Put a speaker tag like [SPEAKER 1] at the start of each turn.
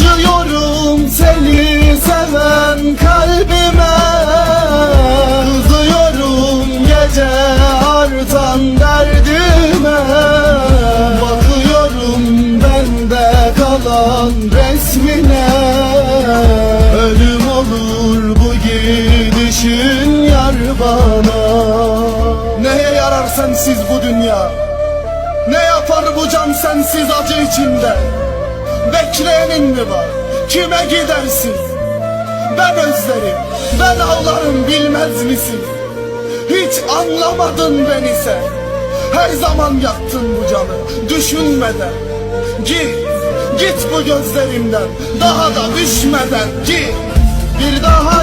[SPEAKER 1] Acıyorum seni seven kalbime. Kızıyorum gece artan derdime. Bakıyorum bende kalan resmine. Ölüm olur bu gidişin yar bana. Neye yarar sensiz bu dünya? Ne yapar bu can sensiz acı içinde Bekleyenin mi var? Kime gidersin? Ben özlerim. Ben ağlarım bilmez misin? Hiç anlamadın beni sen. Her zaman yaktın bu canı düşünmeden. Git git bu gözlerimden Daha da düşmeden. Git Bir daha